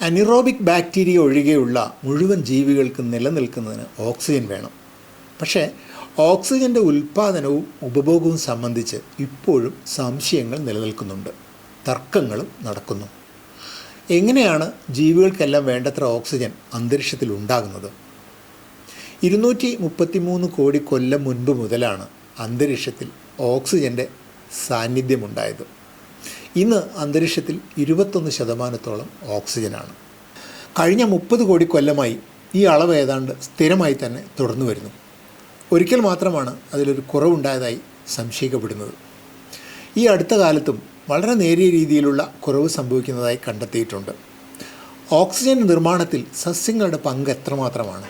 അനിറോബിക് bacteria ഒഴികെയുള്ള മുഴുവൻ ജീവികൾക്കും നിലനിൽക്കുന്നതിന് ഓക്സിജൻ വേണം. പക്ഷേ ഓക്സിജന്റെ ഉൽപ്പാദനവും ഉപഭോഗവും സംബന്ധിച്ച് ഇപ്പോഴും സംശയങ്ങൾ നിലനിൽക്കുന്നുണ്ട്. തർക്കങ്ങളും നടക്കുന്നു. എങ്ങനെയാണ് ജീവികൾക്കെല്ലാം വേണ്ടത്ര ഓക്സിജൻ അന്തരീക്ഷത്തിൽ ഉണ്ടാകുന്നത്? ഇരുന്നൂറ്റി മുപ്പത്തിമൂന്ന് കോടി കൊല്ലം മുൻപ് മുതലാണ് അന്തരീക്ഷത്തിൽ ഓക്സിജന്റെ സാന്നിധ്യമുണ്ടായത്. ഇന്ന് അന്തരീക്ഷത്തിൽ ഇരുപത്തൊന്ന് ശതമാനത്തോളം ഓക്സിജനാണ്. കഴിഞ്ഞ മുപ്പത് കോടി കൊല്ലമായി ഈ അളവ് ഏതാണ്ട് സ്ഥിരമായി തന്നെ തുടർന്നു വരുന്നു. ഒരിക്കൽ മാത്രമാണ് അതിലൊരു കുറവുണ്ടായതായി സംശയിക്കപ്പെടുന്നത്. ഈ അടുത്ത കാലത്തും വളരെ നേരിയ രീതിയിലുള്ള കുറവ് സംഭവിക്കുന്നതായി കണ്ടെത്തിയിട്ടുണ്ട്. ഓക്സിജൻ നിർമ്മാണത്തിൽ സസ്യങ്ങളുടെ പങ്ക് എത്രമാത്രമാണ്?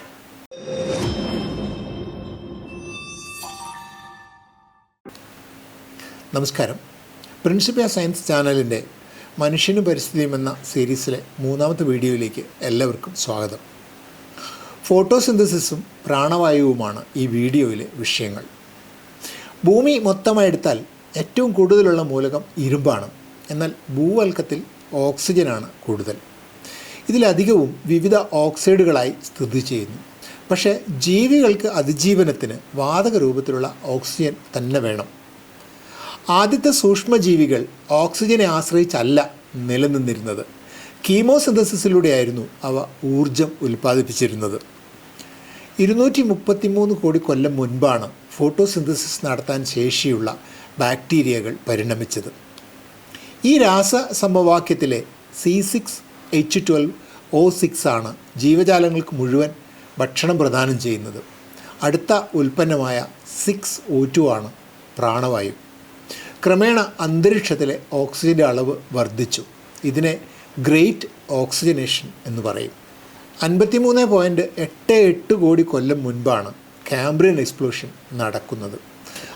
നമസ്കാരം. പ്രിൻസിപ്പിയ സയൻസ് ചാനലിന്റെ മനുഷ്യനും പരിസ്ഥിതിയും എന്ന സീരീസിലെ മൂന്നാമത്തെ വീഡിയോയിലേക്ക് എല്ലാവർക്കും സ്വാഗതം. ഫോട്ടോസിന്തസിസും പ്രാണവായുവുമാണ് ഈ വീഡിയോയിലെ വിഷയങ്ങൾ. ഭൂമി മൊത്തമായി എടുത്താൽ ഏറ്റവും കൂടുതലുള്ള മൂലകം ഇരുമ്പാണ്. എന്നാൽ ഭൂവൽക്കത്തിൽ ഓക്സിജനാണ് കൂടുതൽ. ഇതിലധികവും വിവിധ ഓക്സൈഡുകളായി സ്ഥിതി ചെയ്യുന്നു. പക്ഷേ ജീവികൾക്ക് അതിജീവനത്തിന് വാതക രൂപത്തിലുള്ള ഓക്സിജൻ തന്നെ വേണം. ആദ്യത്തെ സൂക്ഷ്മജീവികൾ ഓക്സിജനെ ആശ്രയിച്ചല്ല നിലനിന്നിരുന്നത്. കീമോസിന്തസിസിലൂടെയായിരുന്നു അവ ഊർജം ഉൽപ്പാദിപ്പിച്ചിരുന്നത്. ഇരുന്നൂറ്റി മുപ്പത്തിമൂന്ന് കോടി കൊല്ലം മുൻപാണ് ഫോട്ടോസിന്തസിസ് നടത്താൻ ശേഷിയുള്ള ബാക്ടീരിയകൾ പരിണമിച്ചത്. ഈ രാസ സമവാക്യത്തിലെ C six H twelve O six ആണ് ജീവജാലങ്ങൾക്ക് മുഴുവൻ ഭക്ഷണം പ്രദാനം ചെയ്യുന്നത്. അടുത്ത ഉൽപ്പന്നമായ സിക്സ് ഒ ടു ആണ് പ്രാണവായു. ക്രമേണ അന്തരീക്ഷത്തിലെ ഓക്സിജന്റെ അളവ് വർദ്ധിച്ചു. ഇതിനെ ഗ്രേറ്റ് ഓക്സിജനേഷൻ എന്ന് പറയും. അൻപത്തിമൂന്ന് പോയിന്റ് എട്ട് എട്ട് കോടി കൊല്ലം മുൻപാണ് കാംബ്രിയൻ എക്സ്പ്ലോഷൻ നടക്കുന്നത്.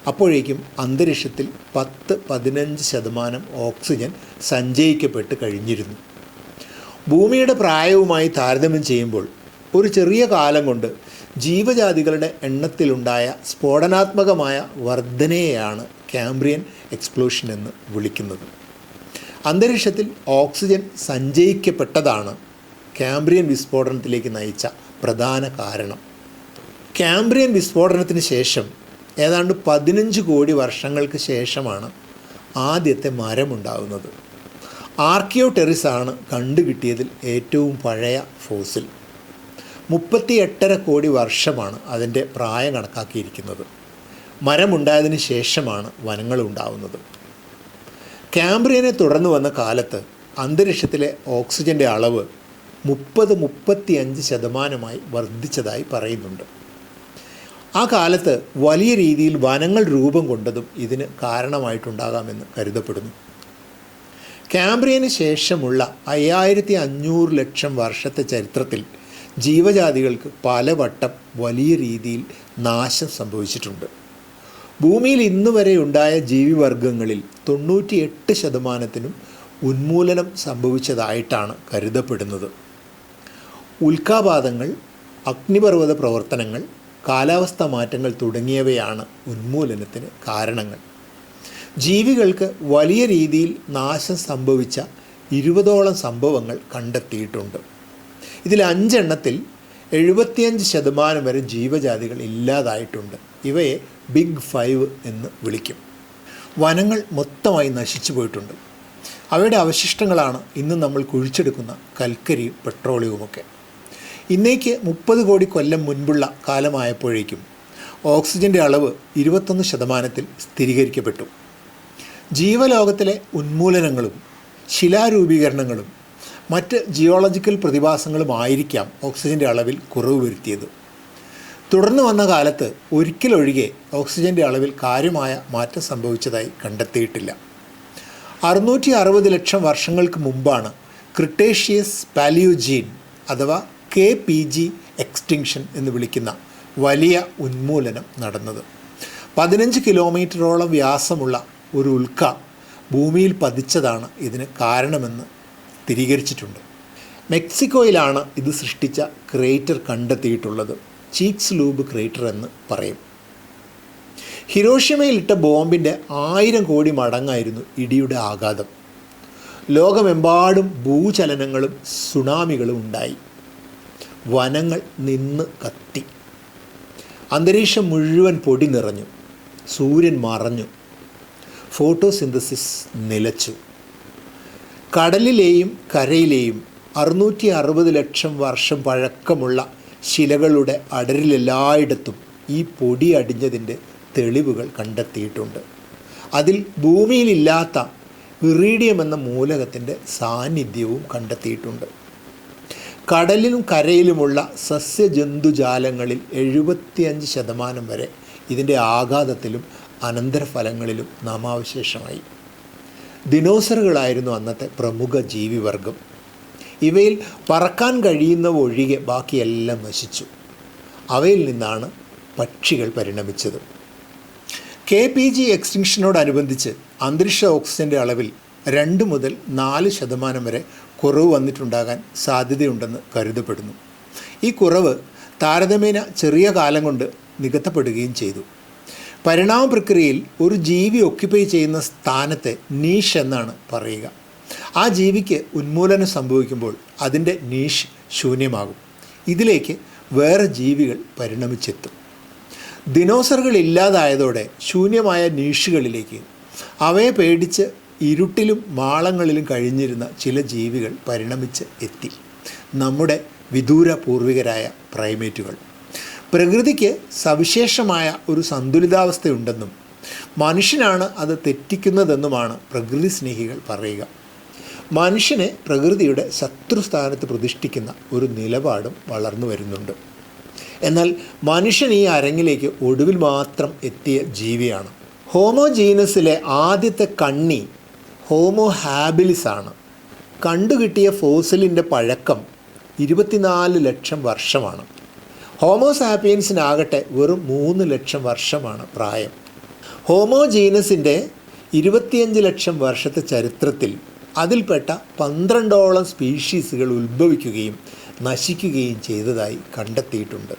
അപ്പോഴേക്കും അന്തരീക്ഷത്തിൽ പത്ത് പതിനഞ്ച് ശതമാനം ഓക്സിജൻ സഞ്ചയിക്കപ്പെട്ട് കഴിഞ്ഞിരുന്നു. ഭൂമിയുടെ പ്രായവുമായി താരതമ്യം ചെയ്യുമ്പോൾ ഒരു ചെറിയ കാലം കൊണ്ട് ജീവജാതികളുടെ എണ്ണത്തിലുണ്ടായ സ്ഫോടനാത്മകമായ വർധനയെയാണ് കാംബ്രിയൻ എക്സ്പ്ലോഷൻ എന്ന് വിളിക്കുന്നത്. അന്തരീക്ഷത്തിൽ ഓക്സിജൻ സഞ്ചയിക്കപ്പെട്ടതാണ് കാംബ്രിയൻ വിസ്ഫോടനത്തിലേക്ക് നയിച്ച പ്രധാന കാരണം. കാംബ്രിയൻ വിസ്ഫോടനത്തിന് ശേഷം ഏതാണ്ട് പതിനഞ്ച് കോടി വർഷങ്ങൾക്ക് ശേഷമാണ് ആദ്യത്തെ മരമുണ്ടാകുന്നത് ആർക്കിയോടെറിസ് ആണ് കണ്ടുകിട്ടിയതിൽ ഏറ്റവും പഴയ ഫോസിൽ. മുപ്പത്തി എട്ടര കോടി വർഷമാണ് അതിന്റെ പ്രായം കണക്കാക്കിയിരിക്കുന്നത്. മരമുണ്ടായതിനു ശേഷമാണ് വനങ്ങൾ ഉണ്ടാവുന്നത്. കാംബ്രിയനെ തുടർന്ന് വന്ന കാലത്ത് അന്തരീക്ഷത്തിലെ ഓക്സിജന്റെ അളവ് മുപ്പത് മുപ്പത്തിയഞ്ച് ശതമാനമായി വർദ്ധിച്ചതായി പറയുന്നുണ്ട്. ആ കാലത്ത് വലിയ രീതിയിൽ വനങ്ങൾ രൂപം കൊണ്ടതും ഇതിന് കാരണമായിട്ടുണ്ടാകാമെന്ന് കരുതപ്പെടുന്നു. ക്യാമ്പ്രിയന് ശേഷമുള്ള അയ്യായിരത്തി അഞ്ഞൂറ് ലക്ഷം വർഷത്തെ ചരിത്രത്തിൽ ജീവജാതികൾക്ക് പലവട്ടം വലിയ രീതിയിൽ നാശം സംഭവിച്ചിട്ടുണ്ട്. ഭൂമിയിൽ ഇന്നു വരെ ഉണ്ടായ ജീവിവർഗങ്ങളിൽ തൊണ്ണൂറ്റിയെട്ട് ശതമാനത്തിനും ഉന്മൂലനം സംഭവിച്ചതായിട്ടാണ് കരുതപ്പെടുന്നത്. ഉൽക്കാപാതങ്ങൾ അഗ്നിപർവത പ്രവർത്തനങ്ങൾ കാലാവസ്ഥ മാറ്റങ്ങൾ തുടങ്ങിയവയാണ് ഉന്മൂലനത്തിന് കാരണങ്ങൾ. ജീവികൾക്ക് വലിയ രീതിയിൽ നാശം സംഭവിച്ച ഇരുപതോളം സംഭവങ്ങൾ കണ്ടെത്തിയിട്ടുണ്ട്. ഇതിൽ അഞ്ചെണ്ണത്തിൽ എഴുപത്തിയഞ്ച് ശതമാനം വരെ ജീവജാതികൾ ഇല്ലാതായിട്ടുണ്ട്. ഇവയെ ബിഗ് ഫൈവ് എന്ന് വിളിക്കും. വനങ്ങൾ മൊത്തമായി നശിച്ചു പോയിട്ടുണ്ട്. അവയുടെ അവശിഷ്ടങ്ങളാണ് ഇന്ന് നമ്മൾ കുഴിച്ചെടുക്കുന്ന കൽക്കരിയും പെട്രോളിയവുമൊക്കെ. ഇന്നേക്ക് മുപ്പത് കോടി കൊല്ലം മുൻപുള്ള കാലമായപ്പോഴേക്കും ഓക്സിജന്റെ അളവ് ഇരുപത്തൊന്ന് ശതമാനത്തിൽ സ്ഥിരീകരിക്കപ്പെട്ടു. ജീവലോകത്തിലെ ഉന്മൂലനങ്ങളും ശിലാരൂപീകരണങ്ങളും മറ്റ് ജിയോളജിക്കൽ പ്രതിഭാസങ്ങളുമായിരിക്കാം ഓക്സിജന്റെ അളവിൽ കുറവ് വരുത്തിയത്. തുടർന്ന് വന്ന കാലത്ത് ഒരിക്കലൊഴികെ ഓക്സിജന്റെ അളവിൽ കാര്യമായ മാറ്റം സംഭവിച്ചതായി കണ്ടെത്തിയിട്ടില്ല. അറുന്നൂറ്റി അറുപത് ലക്ഷം വർഷങ്ങൾക്ക് മുമ്പാണ് ക്രിട്ടേഷ്യസ് പാലിയോജീൻ അഥവാ കെ പി ജി എക്സ്റ്റിങ്ഷൻ എന്ന് വിളിക്കുന്ന വലിയ ഉന്മൂലനം നടന്നത്. പതിനഞ്ച് കിലോമീറ്ററോളം വ്യാസമുള്ള ഒരു ഉൽക്ക ഭൂമിയിൽ പതിച്ചതാണ് ഇതിന് കാരണമെന്ന് സ്ഥിരീകരിച്ചിട്ടുണ്ട്. മെക്സിക്കോയിലാണ് ഇത് സൃഷ്ടിച്ച ക്രേറ്റർ കണ്ടെത്തിയിട്ടുള്ളത്. ചീക്സ് ലൂബ് ക്രേറ്റർ എന്ന് പറയും. ഹിരോഷിമയിലിട്ട ബോംബിന്റെ ആയിരം കോടി മടങ്ങായിരുന്നു ഇടിയുടെ ആഘാതം. ലോകമെമ്പാടും ഭൂചലനങ്ങളും സുനാമികളും ഉണ്ടായി. വനങ്ങൾ നിന്ന് കത്തി. അന്തരീക്ഷം മുഴുവൻ പൊടി നിറഞ്ഞു. സൂര്യൻ മറഞ്ഞു. ഫോട്ടോസിന്തസിസ് നിലച്ചു. കടലിലെയും കരയിലെയും അറുന്നൂറ്റി അറുപത് ലക്ഷം വർഷം പഴക്കമുള്ള ശിലകളുടെ അടരിലെല്ലായിടത്തും ഈ പൊടി അടിഞ്ഞതിന്റെ തെളിവുകൾ കണ്ടെത്തിയിട്ടുണ്ട്. അതിൽ ഭൂമിയിലില്ലാത്ത ഇറീഡിയം എന്ന മൂലകത്തിന്റെ സാന്നിധ്യവും കണ്ടെത്തിയിട്ടുണ്ട്. കടലിലും കരയിലുമുള്ള സസ്യജന്തുജാലങ്ങളിൽ എഴുപത്തിയഞ്ച് ശതമാനം വരെ ഇതിന്റെ ആഘാതത്തിലും അനന്തരഫലങ്ങളിലും നാമാവശേഷമായി. ദിനോസറുകളായിരുന്നു അന്നത്തെ പ്രമുഖ ജീവിവർഗം ഇവയിൽ പറക്കാൻ കഴിയുന്നവ ഒഴികെ ബാക്കിയെല്ലാം നശിച്ചു. അവയിൽ നിന്നാണ് പക്ഷികൾ പരിണമിച്ചത്. കെ പി ജി എക്സ്റ്റിങ്ഷനോടനുബന്ധിച്ച് അന്തരീക്ഷ ഓക്സിജന്റെ അളവിൽ രണ്ട് മുതൽ നാല് ശതമാനം വരെ കുറവ് വന്നിട്ടുണ്ടാകാൻ സാധ്യതയുണ്ടെന്ന് കരുതപ്പെടുന്നു. ഈ കുറവ് താരതമ്യേന ചെറിയ കാലം കൊണ്ട് നികത്തപ്പെടുകയും ചെയ്തു. പരിണാമ പ്രക്രിയയിൽ ഒരു ജീവി ഒക്യുപ്പൈ ചെയ്യുന്ന സ്ഥാനത്തെ നീഷ് എന്നാണ് പറയുക. ആ ജീവിക്ക് ഉന്മൂലനം സംഭവിക്കുമ്പോൾ അതിന്റെ നീഷ് ശൂന്യമാകും. ഇതിലേക്ക് വേറെ ജീവികൾ പരിണമിച്ചെത്തും. ദിനോസറുകൾ ഇല്ലാതായതോടെ ശൂന്യമായ നീഷുകളിലേക്ക് അവയെ പേടിച്ച് ഇരുട്ടിലും മാളങ്ങളിലും കഴിഞ്ഞിരുന്ന ചില ജീവികൾ പരിണമിച്ച് എത്തി. നമ്മുടെ വിദൂര പൂർവികരായ പ്രൈമേറ്റുകൾ. പ്രകൃതിക്ക് സവിശേഷമായ ഒരു സന്തുലിതാവസ്ഥയുണ്ടെന്നും മനുഷ്യനാണ് അത് തെറ്റിക്കുന്നതെന്നുമാണ് പ്രകൃതി സ്നേഹികൾ പറയുക. മനുഷ്യനെ പ്രകൃതിയുടെ ശത്രുസ്ഥാനത്ത് പ്രതിഷ്ഠിക്കുന്ന ഒരു നിലപാടും വളർന്നു വരുന്നുണ്ട്. എന്നാൽ മനുഷ്യൻ ഈ അരങ്ങിലേക്ക് ഒടുവിൽ മാത്രം എത്തിയ ജീവിയാണ്. ഹോമോജീനസിലെ ആദ്യത്തെ കണ്ണി ഹോമോ ഹാബിലിസ് ആണ് കണ്ടുകിട്ടിയ ഫോസിലിന്റെ പഴക്കം ഇരുപത്തിനാല് ലക്ഷം വർഷമാണ്. ഹോമോസാപ്പിയൻസിനാകട്ടെ വെറും മൂന്ന് ലക്ഷം വർഷമാണ് പ്രായം. ഹോമോജീനസിന്റെ ഇരുപത്തിയഞ്ച് ലക്ഷം വർഷത്തെ ചരിത്രത്തിൽ അതിൽപ്പെട്ട പന്ത്രണ്ടോളം സ്പീഷീസുകൾ ഉത്ഭവിക്കുകയും നശിക്കുകയും ചെയ്തതായി കണ്ടെത്തിയിട്ടുണ്ട്.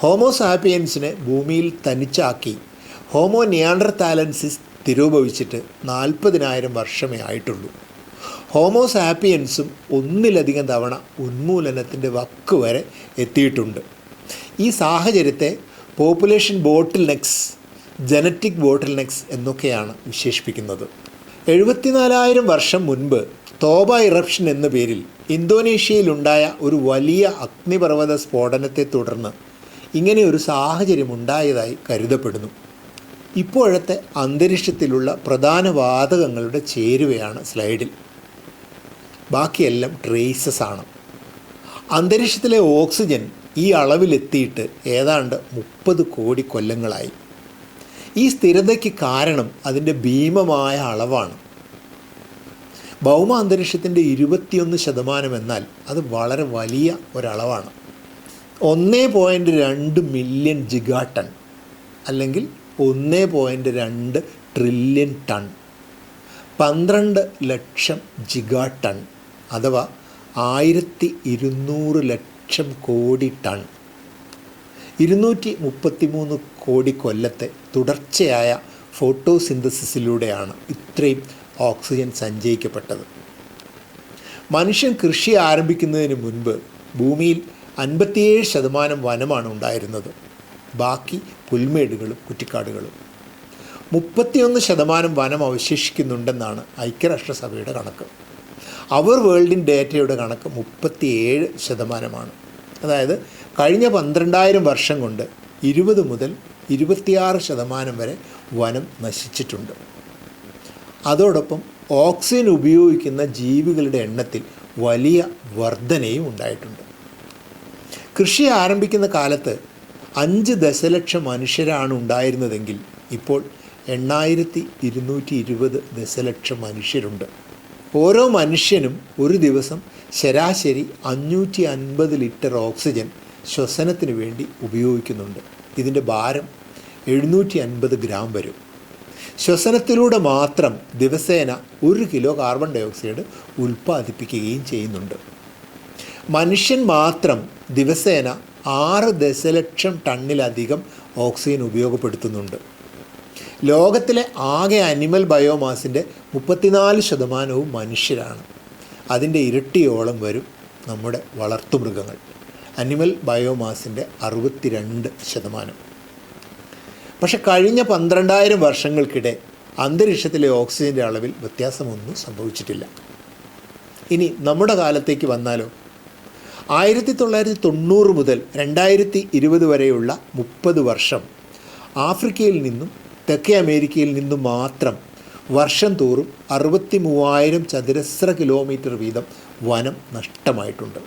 ഹോമോസാപ്പിയൻസിനെ ഭൂമിയിൽ തനിച്ചാക്കി. ഹോമോ നിയാണ്ടർതാലൻസിസ് തിരൂപവിച്ചിട്ട് നാൽപ്പതിനായിരം വർഷമേ ആയിട്ടുള്ളൂ. ഹോമോസാപ്പിയൻസും ഒന്നിലധികം തവണ ഉന്മൂലനത്തിന്റെ വക്ക് വരെ എത്തിയിട്ടുണ്ട്. ഈ സാഹചര്യത്തെ പോപ്പുലേഷൻ ബോട്ടിൽ നെക്സ് ജനറ്റിക് ബോട്ടിൽ നെക്സ് എന്നൊക്കെയാണ് വിശേഷിപ്പിക്കുന്നത്. എഴുപത്തിനാലായിരം വർഷം മുൻപ് തോബ ഇറപ്ഷൻ എന്ന പേരിൽ ഇന്തോനേഷ്യയിലുണ്ടായ ഒരു വലിയ അഗ്നിപർവത സ്ഫോടനത്തെ തുടർന്ന് ഇങ്ങനെ ഒരു സാഹചര്യം ഉണ്ടായതായി കരുതപ്പെടുന്നു. ഇപ്പോഴത്തെ അന്തരീക്ഷത്തിലുള്ള പ്രധാന വാതകങ്ങളുടെ ചേരുവയാണ് സ്ലൈഡിൽ. ബാക്കിയെല്ലാം ട്രേസസ് ആണ്. അന്തരീക്ഷത്തിലെ ഓക്സിജൻ ഈ അളവിലെത്തിയിട്ട് ഏതാണ്ട് മുപ്പത് കോടി കൊല്ലങ്ങളായി. ഈ സ്ഥിരതയ്ക്ക് കാരണം അതിന്റെ ഭീമമായ അളവാണ്. ഭൗമ അന്തരീക്ഷത്തിന്റെ ഇരുപത്തിയൊന്ന് ശതമാനം എന്നാൽ അത് വളരെ വലിയ ഒരളവാണ്. ഒന്നേ പോയിന്റ് രണ്ട് മില്യൺ ജിഗാ ടൺ അല്ലെങ്കിൽ ഒന്നേ പോയിന്റ് രണ്ട് ട്രില്യൺ ടൺ. പന്ത്രണ്ട് ലക്ഷം ജിഗാ ടൺ അഥവാ ആയിരത്തി ഇരുന്നൂറ് ലക്ഷം കോടി ടൺ. ഇരുന്നൂറ്റി മുപ്പത്തിമൂന്ന് കോടി കൊല്ലത്തെ തുടർച്ചയായ ഫോട്ടോസിന്തസിസിലൂടെയാണ് ഇത്രയും ഓക്സിജൻ സഞ്ചയിക്കപ്പെട്ടത്. മനുഷ്യൻ കൃഷി ആരംഭിക്കുന്നതിന് മുൻപ് ഭൂമിയിൽ അൻപത്തിയേഴ് ശതമാനം വനമാണ് ഉണ്ടായിരുന്നത്. ബാക്കി പുൽമേടുകളും കുറ്റിക്കാടുകളും. മുപ്പത്തിയൊന്ന് ശതമാനം വനം അവശേഷിക്കുന്നുണ്ടെന്നാണ് ഐക്യരാഷ്ട്രസഭയുടെ കണക്ക്. അവർ വേൾഡിൻ ഡേറ്റയുടെ കണക്ക് മുപ്പത്തിയേഴ് ശതമാനമാണ്. അതായത് കഴിഞ്ഞ പന്ത്രണ്ടായിരം വർഷം കൊണ്ട് ഇരുപത് മുതൽ ഇരുപത്തിയാറ് ശതമാനം വരെ വനം നശിച്ചിട്ടുണ്ട്. അതോടൊപ്പം ഓക്സിജൻ ഉപയോഗിക്കുന്ന ജീവികളുടെ എണ്ണത്തിൽ വലിയ വർധനയും ഉണ്ടായിട്ടുണ്ട്. കൃഷി ആരംഭിക്കുന്ന കാലത്ത് അഞ്ച് ദശലക്ഷം മനുഷ്യരാണ് ഉണ്ടായിരുന്നതെങ്കിൽ ഇപ്പോൾ എണ്ണായിരത്തി ഇരുന്നൂറ്റി ഇരുപത് ദശലക്ഷം മനുഷ്യരുണ്ട്. ഓരോ മനുഷ്യനും ഒരു ദിവസം ശരാശരി അഞ്ഞൂറ്റി അൻപത് ലിറ്റർ ഓക്സിജൻ ശ്വസനത്തിന് വേണ്ടി ഉപയോഗിക്കുന്നുണ്ട്. ഇതിന്റെ ഭാരം എഴുന്നൂറ്റി അൻപത് ഗ്രാം വരും. ശ്വസനത്തിലൂടെ മാത്രം ദിവസേന ഒരു കിലോ കാർബൺ ഡയോക്സൈഡ് ഉൽപ്പാദിപ്പിക്കുകയും ചെയ്യുന്നുണ്ട്. മനുഷ്യൻ മാത്രം ദിവസേന ആറ് ദശലക്ഷം ടണ്ണിലധികം ഓക്സിജൻ ഉപയോഗപ്പെടുത്തുന്നുണ്ട്. ലോകത്തിലെ ആകെ അനിമൽ ബയോമാസിന്റെ മുപ്പത്തിനാല് ശതമാനവും മനുഷ്യരാണ്. അതിന്റെ ഇരട്ടിയോളം വരും നമ്മുടെ വളർത്തുമൃഗങ്ങൾ. അനിമൽ ബയോമാസിന്റെ അറുപത്തിരണ്ട് ശതമാനം. പക്ഷെ കഴിഞ്ഞ പന്ത്രണ്ടായിരം വർഷങ്ങൾക്കിടെ അന്തരീക്ഷത്തിലെ ഓക്സിജന്റെ അളവിൽ വ്യത്യാസമൊന്നും സംഭവിച്ചിട്ടില്ല. ഇനി നമ്മുടെ കാലത്തേക്ക് വന്നാലോ? ആയിരത്തി തൊള്ളായിരത്തി തൊണ്ണൂറ് മുതൽ രണ്ടായിരത്തി ഇരുപത് വരെയുള്ള മുപ്പത് വർഷം ആഫ്രിക്കയിൽ നിന്നും തെക്കേ അമേരിക്കയിൽ നിന്നും മാത്രം വർഷം തോറും അറുപത്തി മൂവായിരം ചതുരശ്ര കിലോമീറ്റർ വീതം വനം നഷ്ടമായിട്ടുണ്ട്.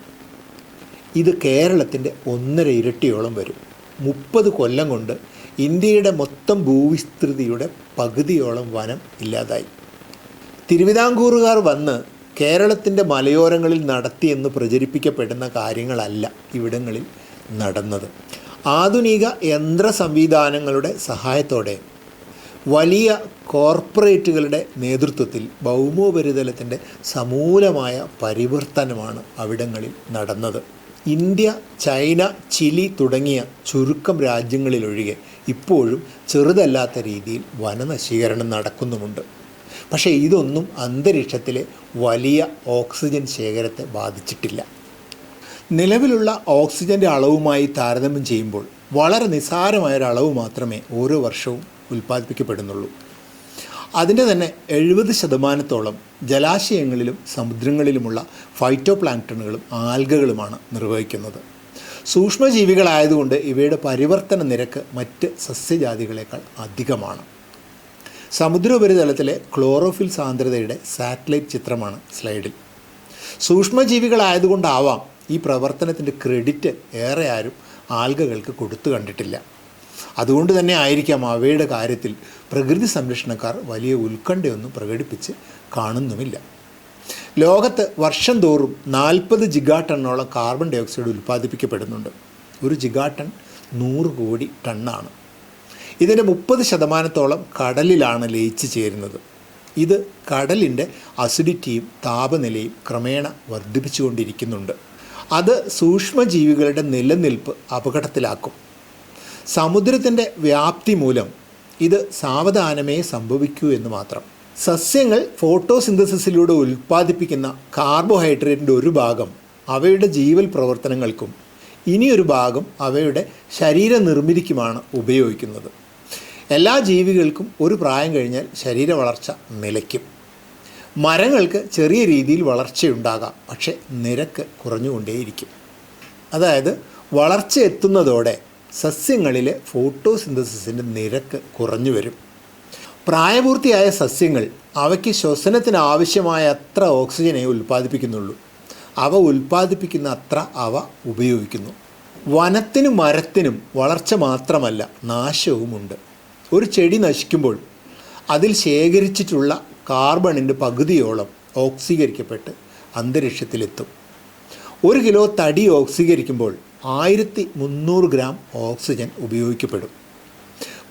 ഇത് കേരളത്തിന്റെ ഒന്നര ഇരട്ടിയോളം വരും. മുപ്പത് കൊല്ലം കൊണ്ട് ഇന്ത്യയുടെ മൊത്തം ഭൂവിസ്തൃതിയുടെ പകുതിയോളം വനം ഇല്ലാതായി. തിരുവിതാംകൂറുകാർ വന്ന് കേരളത്തിന്റെ മലയോരങ്ങളിൽ നടത്തിയെന്ന് പ്രചരിപ്പിക്കപ്പെടുന്ന കാര്യങ്ങളല്ല ഇവിടങ്ങളിൽ നടന്നത്. ആധുനിക യന്ത്ര സംവിധാനങ്ങളുടെ സഹായത്തോടെ വലിയ കോർപ്പറേറ്റുകളുടെ നേതൃത്വത്തിൽ ഭൗമോപരിതലത്തിന്റെ സമൂലമായ പരിവർത്തനമാണ് അവിടങ്ങളിൽ നടന്നത്. ഇന്ത്യ ചൈന ചിലി തുടങ്ങിയ ചുരുക്കം രാജ്യങ്ങളിലൊഴികെ ഇപ്പോഴും ചെറുതല്ലാത്ത രീതിയിൽ വനനശീകരണം നടക്കുന്നുമുണ്ട്. പക്ഷേ ഇതൊന്നും അന്തരീക്ഷത്തിലെ വലിയ ഓക്സിജൻ ശേഖരത്തെ ബാധിച്ചിട്ടില്ല. നിലവിലുള്ള ഓക്സിജന്റെ അളവുമായി താരതമ്യം ചെയ്യുമ്പോൾ വളരെ നിസ്സാരമായൊരളവ് മാത്രമേ ഓരോ വർഷവും ഉൽപ്പാദിപ്പിക്കപ്പെടുന്നുള്ളൂ. അതിന്റെ തന്നെ എഴുപത് ശതമാനത്തോളം ജലാശയങ്ങളിലും സമുദ്രങ്ങളിലുമുള്ള ഫൈറ്റോ പ്ലാങ്ടണുകളും ആൽഗകളുമാണ് നിർവഹിക്കുന്നത്. സൂക്ഷ്മജീവികളായതുകൊണ്ട് ഇവയുടെ പരിവർത്തന നിരക്ക് മറ്റ് സസ്യജാതികളേക്കാൾ അധികമാണ്. സമുദ്രോപരിതലത്തിലെ ക്ലോറോഫിൽ സാന്ദ്രതയുടെ സാറ്റലൈറ്റ് ചിത്രമാണ് സ്ലൈഡിൽ. സൂക്ഷ്മജീവികളായതുകൊണ്ടാവാം ഈ പ്രവർത്തനത്തിന്റെ ക്രെഡിറ്റ് ഏറെ ആരും ആൽഗകൾക്ക് കൊടുത്തു കണ്ടിട്ടില്ല. അതുകൊണ്ട് തന്നെ ആയിരിക്കാം അവയുടെ കാര്യത്തിൽ പ്രകൃതി സംരക്ഷണക്കാർ വലിയ ഉത്കണ്ഠയൊന്നും പ്രകടിപ്പിച്ച് കാണുന്നുമില്ല. ലോകത്ത് വർഷം തോറും നാൽപ്പത് ജിഗാ ടണ്ണോളം കാർബൺ ഡൈ ഓക്സൈഡ് ഉൽപ്പാദിപ്പിക്കപ്പെടുന്നുണ്ട്. ഒരു ജിഗാ ടൺ നൂറ് കോടി ടണ്ണാണ്. ഇതിന്റെ മുപ്പത് ശതമാനത്തോളം കടലിലാണ് ലയിച്ചു ചേരുന്നത്. ഇത് കടലിന്റെ അസിഡിറ്റിയും താപനിലയും ക്രമേണ വർദ്ധിപ്പിച്ചുകൊണ്ടിരിക്കുന്നുണ്ട്. അത് സൂക്ഷ്മജീവികളുടെ നിലനിൽപ്പ് അപകടത്തിലാക്കും. സമുദ്രത്തിന്റെ വ്യാപ്തി മൂലം ഇത് സാവധാനമേ സംഭവിക്കൂ എന്ന് മാത്രം. സസ്യങ്ങൾ ഫോട്ടോസിന്തസിസിലൂടെ ഉൽപ്പാദിപ്പിക്കുന്ന കാർബോഹൈഡ്രേറ്റിന്റെ ഒരു ഭാഗം അവയുടെ ജീവൽ പ്രവർത്തനങ്ങൾക്കും ഇനിയൊരു ഭാഗം അവയുടെ ശരീര നിർമ്മിതിക്കുമാണ് ഉപയോഗിക്കുന്നത്. എല്ലാ ജീവികൾക്കും ഒരു പ്രായം കഴിഞ്ഞാൽ ശരീര വളർച്ച നിലയ്ക്കും. മരങ്ങൾക്ക് ചെറിയ രീതിയിൽ വളർച്ചയുണ്ടാകാം പക്ഷേ നിരക്ക് കുറഞ്ഞുകൊണ്ടേയിരിക്കും. അതായത് വളർച്ച എത്തുന്നതോടെ സസ്യങ്ങളിലെ ഫോട്ടോസിന്തസിസിന്റെ നിരക്ക് കുറഞ്ഞു വരും. പ്രായപൂർത്തിയായ സസ്യങ്ങൾ അവയ്ക്ക് ശ്വസനത്തിന് ആവശ്യമായ അത്ര ഓക്സിജനെ ഉൽപ്പാദിപ്പിക്കുന്നുള്ളൂ. അവ ഉൽപ്പാദിപ്പിക്കുന്ന അത്ര അവ ഉപയോഗിക്കുന്നു. വനത്തിനും മരത്തിനും വളർച്ച മാത്രമല്ല നാശവുമുണ്ട്. ഒരു ചെടി നശിക്കുമ്പോൾ അതിൽ ശേഖരിച്ചിട്ടുള്ള കാർബണിന്റെ പകുതിയോളം ഓക്സീകരിക്കപ്പെട്ട് അന്തരീക്ഷത്തിലെത്തും. ഒരു കിലോ തടി ഓക്സീകരിക്കുമ്പോൾ ആയിരത്തി മുന്നൂറ് ഗ്രാം ഓക്സിജൻ ഉപയോഗിക്കപ്പെടും.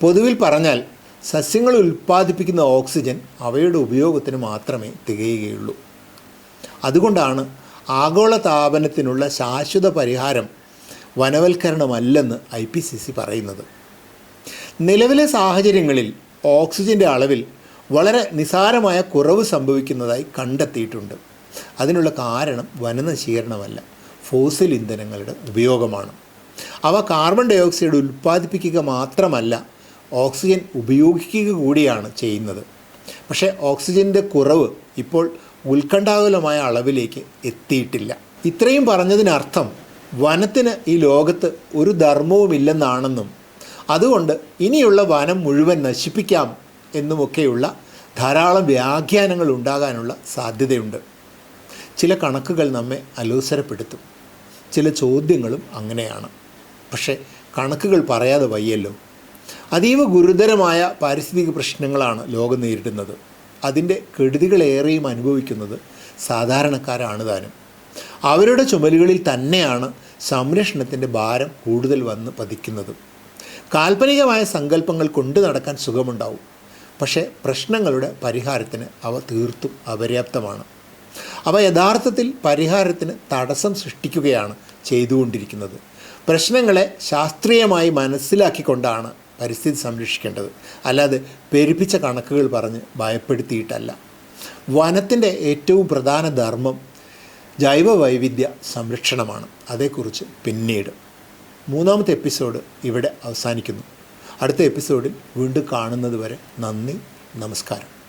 പൊതുവിൽ പറഞ്ഞാൽ സസ്യങ്ങൾ ഉൽപ്പാദിപ്പിക്കുന്ന ഓക്സിജൻ അവയുടെ ഉപയോഗത്തിന് മാത്രമേ തികയുകയുള്ളൂ. അതുകൊണ്ടാണ് ആഗോള താപനത്തിനുള്ള ശാശ്വത പരിഹാരം വനവൽക്കരണമല്ലെന്ന് ഐ പി സി സി പറയുന്നത്. നിലവിലെ സാഹചര്യങ്ങളിൽ ഓക്സിജന്റെ അളവിൽ വളരെ നിസാരമായ കുറവ് സംഭവിക്കുന്നതായി കണ്ടെത്തിയിട്ടുണ്ട്. അതിനുള്ള കാരണം വനനശീകരണമല്ല. ഫോസിൽ ഇന്ധനങ്ങളുടെ ഉപയോഗമാണ്. അവ കാർബൺ ഡൈ ഓക്സൈഡ് ഉൽപ്പാദിപ്പിക്കുക മാത്രമല്ല ഓക്സിജൻ ഉപയോഗിക്കുക കൂടിയാണ് ചെയ്യുന്നത്. പക്ഷേ ഓക്സിജന്റെ കുറവ് ഇപ്പോൾ ഉത്കണ്ഠാകുലമായ അളവിലേക്ക് എത്തിയിട്ടില്ല. ഇത്രയും പറഞ്ഞതിനർത്ഥം വനത്തിന് ഈ ലോകത്ത് ഒരു ധർമ്മവുമില്ലെന്നാണെന്നും അതുകൊണ്ട് ഇനിയുള്ള വനം മുഴുവൻ നശിപ്പിക്കാം എന്നുമൊക്കെയുള്ള ധാരാളം വ്യാഖ്യാനങ്ങൾ ഉണ്ടാകാനുള്ള സാധ്യതയുണ്ട്. ചില കണക്കുകൾ നമ്മെ അലോസരപ്പെടുത്തും. ചില ചോദ്യങ്ങളും അങ്ങനെയാണ്. പക്ഷേ കണക്കുകൾ പറയാതെ വയ്യല്ലോ. അതീവ ഗുരുതരമായ പാരിസ്ഥിതിക പ്രശ്നങ്ങളാണ് ലോകം നേരിടുന്നത്. അതിന്റെ കെടുതികളേറെയും അനുഭവിക്കുന്നത് സാധാരണക്കാരാണ് താനും. അവരുടെ ചുമലുകളിൽ തന്നെയാണ് സംരക്ഷണത്തിന്റെ ഭാരം കൂടുതൽ വന്ന് പതിക്കുന്നത്. കാൽപ്പനികമായ സങ്കല്പങ്ങൾ കൊണ്ടു നടക്കാൻ സുഖമുണ്ടാവും. പക്ഷേ പ്രശ്നങ്ങളുടെ പരിഹാരത്തിന് അവ തീർത്തും അപര്യാപ്തമാണ്. അവ യഥാർത്ഥത്തിൽ പരിഹാരത്തിന് തടസ്സം സൃഷ്ടിക്കുകയാണ് ചെയ്തുകൊണ്ടിരിക്കുന്നത്. പ്രശ്നങ്ങളെ ശാസ്ത്രീയമായി മനസ്സിലാക്കിക്കൊണ്ടാണ് പരിസ്ഥിതി സംരക്ഷിക്കേണ്ടത്. അല്ലാതെ പെരുപ്പിച്ച കണക്കുകൾ പറഞ്ഞ് ഭയപ്പെടുത്തിയിട്ടല്ല. വനത്തിന്റെ ഏറ്റവും പ്രധാന ധർമ്മം ജൈവ വൈവിധ്യ സംരക്ഷണമാണ്. അതേക്കുറിച്ച് പിന്നീട്. മൂന്നാമത്തെ എപ്പിസോഡ് ഇവിടെ അവസാനിക്കുന്നു. അടുത്ത എപ്പിസോഡിൽ വീണ്ടും കാണുന്നത് വരെ നന്ദി നമസ്കാരം.